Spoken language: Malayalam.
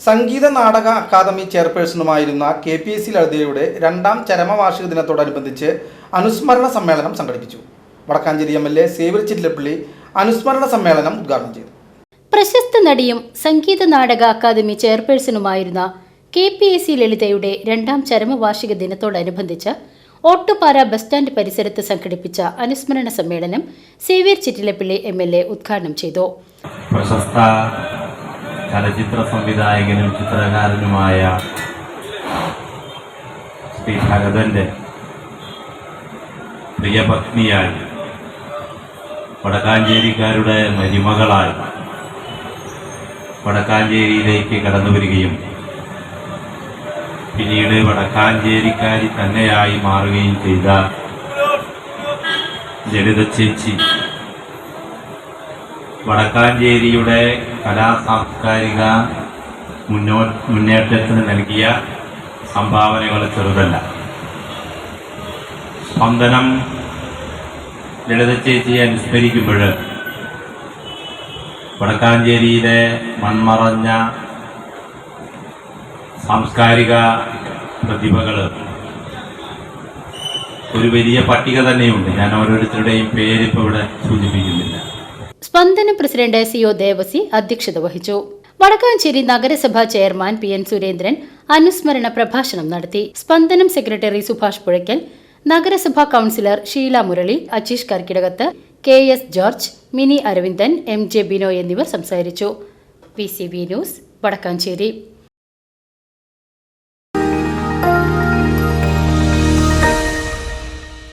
സംഗീത നാടക അക്കാദമി ചെയർപേഴ്സണുമായിരുന്ന കെ പി എസ് സി ലളിതയുടെ രണ്ടാം ചരമവാർഷിക ദിനത്തോടനുബന്ധിച്ച് അനുസ്മരണ സമ്മേളനം സംഘടിപ്പിച്ചു. Vadakkanchery M L A Xavier Chittilappally അനുസ്മരണ സമ്മേളനം ഉദ്ഘാടനം ചെയ്തു. പ്രശസ്ത നടിയും സംഗീത നാടക അക്കാദമി ചെയർപേഴ്സണുമായിരുന്ന കെ പി എസ് സി ലളിതയുടെ രണ്ടാം ചരമവാർഷിക ദിനത്തോടനുബന്ധിച്ച് ഓട്ടുപാറ ബസ് സ്റ്റാൻഡ് പരിസരത്ത് സംഘടിപ്പിച്ച അനുസ്മരണ സമ്മേളനം Xavier Chittilappilly M L A ഉദ്ഘാടനം ചെയ്തു. പ്രശസ്ത ചലച്ചിത്ര സംവിധായകനും ചിത്രകാരനുമായ ശ്രീ ഭഗതന്റെ പ്രിയപത്നിയായി വടക്കാഞ്ചേരിക്കാരുടെ മരുമകളായി വടക്കാഞ്ചേരിയിലേക്ക് കടന്നു വരികയും പിന്നീട് വടക്കാഞ്ചേരിക്കാരി തന്നെയായി മാറുകയും ചെയ്ത ലളിത ചേച്ചി വടക്കാഞ്ചേരിയുടെ കലാ സാംസ്കാരിക മുന്നോ മുന്നേറ്റത്തിന് നൽകിയ സംഭാവനകൾ ചെറുതല്ല. സ്പന്ദനം ലളിത ചേച്ചിയെ അനുസ്മരിക്കുമ്പോൾ വടക്കാഞ്ചേരിയിലെ മൺമറഞ്ഞ സാംസ്കാരിക പ്രതിഭകൾ ഒരു വലിയ പട്ടിക തന്നെയുണ്ട്. ഞാൻ ഓരോരുത്തരുടെയും പേരിപ്പോൾ ഇവിടെ സൂചിപ്പിക്കുന്നില്ല. സ്പന്ദനം പ്രസിഡന്റ് സി ഒ ദേവസി അധ്യക്ഷത വഹിച്ചു. വടക്കാഞ്ചേരി നഗരസഭാ ചെയർമാൻ പി എൻ സുരേന്ദ്രൻ അനുസ്മരണ പ്രഭാഷണം നടത്തി. സ്പന്ദനം സെക്രട്ടറി സുഭാഷ് പുഴയ്ക്കൽ നഗരസഭാ councillor Sheela Murali Ajeesh കർക്കിടകത്ത് K S George Mini Aravindan M J Bino എന്നിവർ സംസാരിച്ചു. P C B news Vadakkanchery.